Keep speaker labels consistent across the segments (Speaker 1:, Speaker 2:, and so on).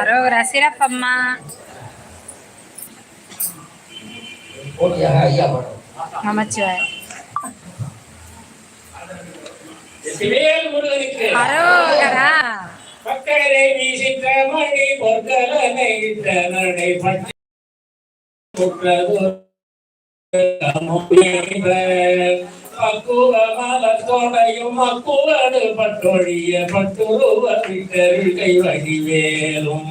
Speaker 1: அரோகரா சிறப்பம்மா.
Speaker 2: போட்டியாக ஐயா பாடம்
Speaker 1: நமச்சிவாய்.
Speaker 3: சிவேல் முருகனுக்கு
Speaker 1: அரோகரா
Speaker 3: பக்கரை வீசித்த மணி பொற்கலனை இட்ட நடை பற்றி மக்குவமலத்தோடையும் மக்குவடு பட்டொழிய பட்டுருவ விட்டருகை வடிவேலும்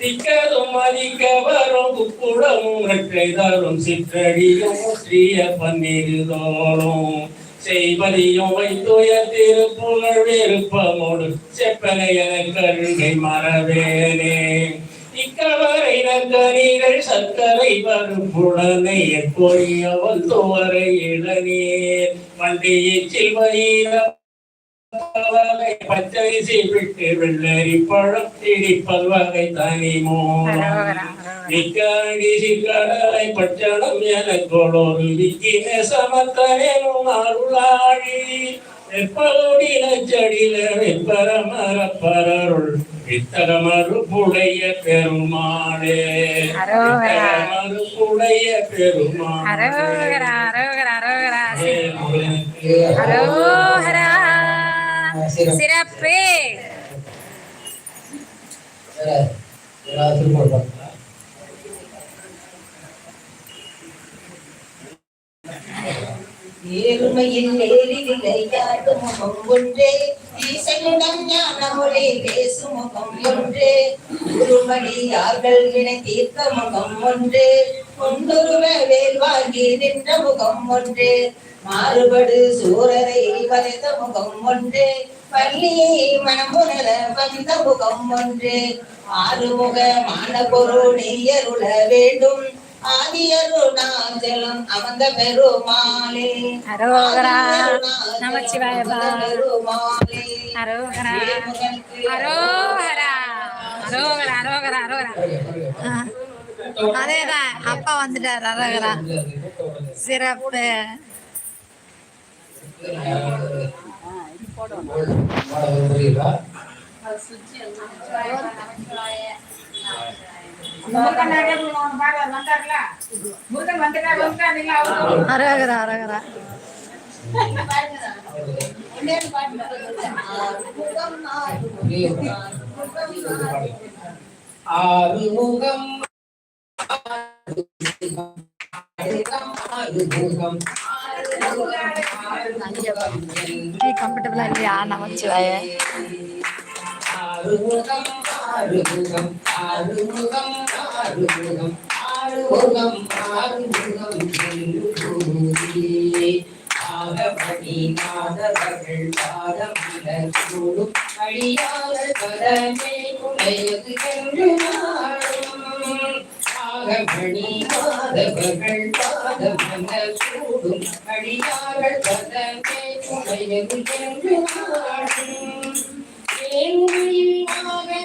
Speaker 3: திக்கதும் மதிக்க வரும் குக்குடமும் ரெட்டை தரும் சிற்றடியும் முற்றிய பன்னிருதோளும். செய்வதியும் வைத்துய திருப்புகழ் விருப்பமோடு செப்பனையன கருணை மறவேனே இக்கவரை நங்கனிகள் சர்க்கரை பருப்புடனை எப்பொழியவள் துவரை இளநீர் வண்டியில் சில்வயிர பச்சரிசி விட்டு வெள்ளரி பழம் திரிப்பல் வகை தனி நிக்காடி சிக்கடலை பச்சடம் எனக்கொடொரு விக்கின சமத்தனும் வெப்பலோடி நச்சடில பரருள் வித்தரமறுப்புடைய பெருமாளே.
Speaker 1: அரோகரா.
Speaker 3: வித்தரமறுப்புடைய பெருமாளே
Speaker 1: சிறப்பே.
Speaker 2: வேற ஏதாவது திருப்பூர் பாருங்க
Speaker 4: ஏறுமையில் ஏறி விளையாடும் முகம் ஒன்றே. ஈசனுடன் ஞான மொழி பேசும் முகம் ஒன்றே குருமடியார்கள் வினை தீர்க்க முகம் ஒன்றே. கொண்டுருவ வேல் வாங்கி நின்ற முகம் ஒன்றே. மாறுபடு சூரரை வரைந்த முகம் ஒன்றே. பள்ளியை மனமுணர வந்த முகம் ஒன்றே. ஆறுமுகமான பொருள் நெய்யருள வேண்டும். ஆதியருணாச்சலம் அமர்ந்த பெருமாளே.
Speaker 1: அரோகரா
Speaker 4: பெருமாளே.
Speaker 1: அரோகரா. அரோகரா. அரோகரா அரோகரா. அதேதான் அப்பா வந்துட்டார் அரோகரா. சிறப்பு.
Speaker 2: புரியுதா
Speaker 1: அரோகரா அரோகரா
Speaker 2: ஆறுமுகம் ஆறுமுகம்
Speaker 1: கம்ஃபர்டபுளா இல்லையா? நமச்சிவாய.
Speaker 2: ஆறுமுகம். ஆறுமுகம் ஆறுமுகம் ஆறுமுகம் ஆறுமுகம் ஆறுமுகம் என்று கூறி ஆகபடி நாதவர்கள் பாதமலர் கூடும் அழியாளர் பரமே குலையது என்று நாடும் ஆகபடி நாதவர்கள் பாதமலர் கூடும் அழியாளர் பரமே குலையது என்று நாடும் ஏழுமையில் வாகன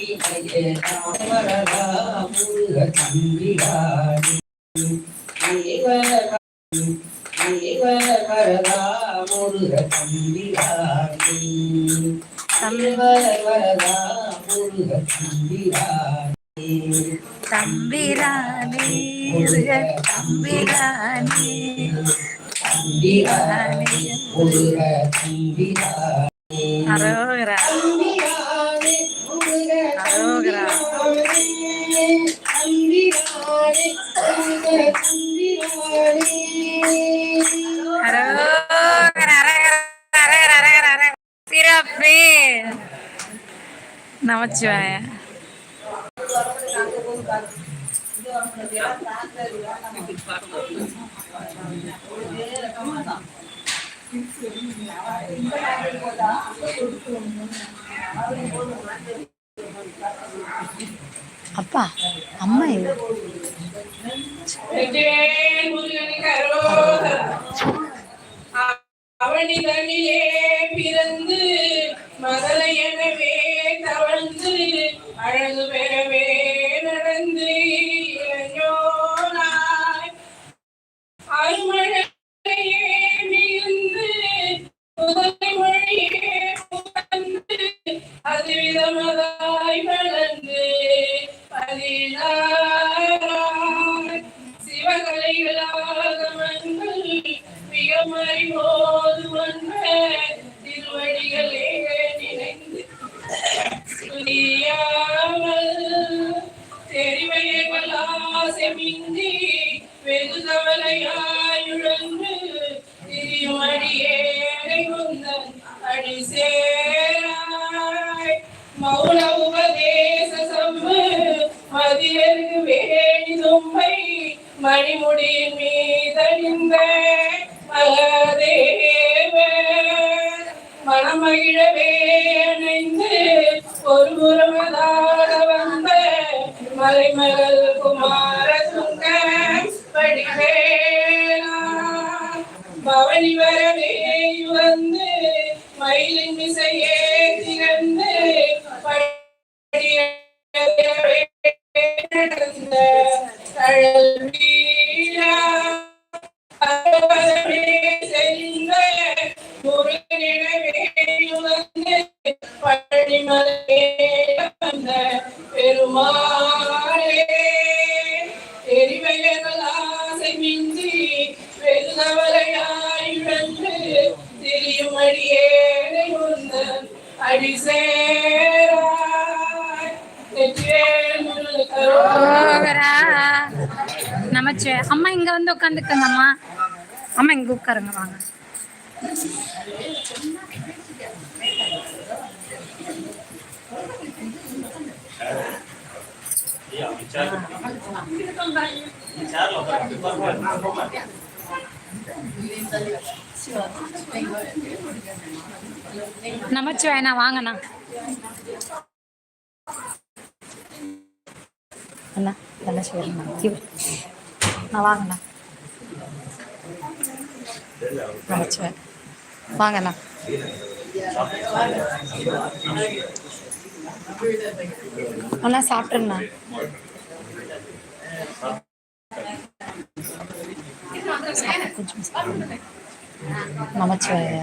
Speaker 2: ஈசையன உறவு என்று போதும்
Speaker 1: தம்பிரானே தம்பிரானே. அரோகரா
Speaker 2: தம்பிராணி முருக
Speaker 1: அரோகரா.
Speaker 2: தம்பிராணி முருக தம்பிராணி
Speaker 5: அப்பா அம்மா எங்க?
Speaker 6: அவனி தனிலே தெரிவையர்கள் ஆசைமின்றி வெகு கவலையாயுழன்று மணிமுடியின் மீதணிந்த மகதேவன் மனமகிழவே அணைந்து ஒரு புறமதாட வந்த மலைமகள் குமார சுங்க படிவேனா பவனி வரவே வந்து மயிலின் மிசையே
Speaker 5: நமச்சு. அம்மா இங்க வந்து உட்காந்துக்கங்க அம்மா அம்மா இங்க உட்காருங்க வாங்க. நமச்சிவாயண்ணா வாங்கண்ணா. அண்ணா நல்லா செய்யறேண்ணா நான் வாங்கண்ணா. நமச்சிவாய் வாங்கண்ணா. நல்லா சாப்பிட்டுங்கண்ணா கொஞ்சம் நமச்சிவாய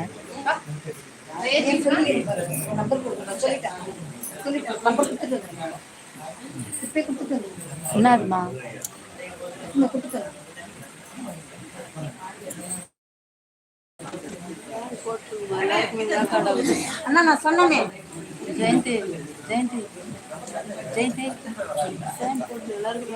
Speaker 5: என்னதுமா
Speaker 7: அண்ணா நான் சொன்னேனே ஜெயந்தி ஜெயந்தி ஜெயந்தி. எல்லாருக்கும்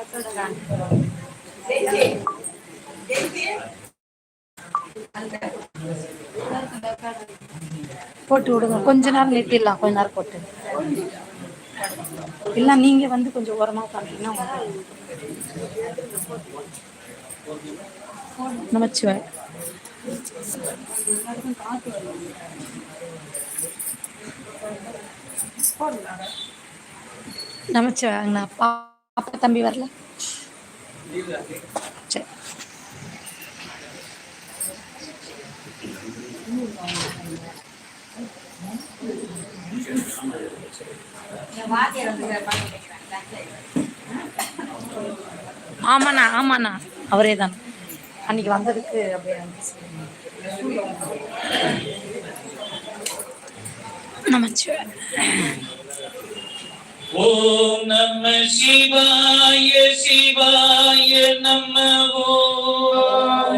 Speaker 5: போட்டு விடுங்க. கொஞ்ச நேரம் நிறுத்திடலாம். கொஞ்ச நேரம் போட்டு. இல்லை நீங்க வந்து கொஞ்சம் ஓரமா உட்காந்துட்டீங்கன்னா நமச்சிவாய் நமச்சிவாய்ண்ணா பாப்பா தம்பி வரல. ஆமாண்ணா ஆமாண்ணா. அவரே தான் அன்னைக்கு வந்ததுக்கு அப்படியே நமச்சிவாய்
Speaker 6: ஓம் நம சிவாய சிவாய நம ஓம்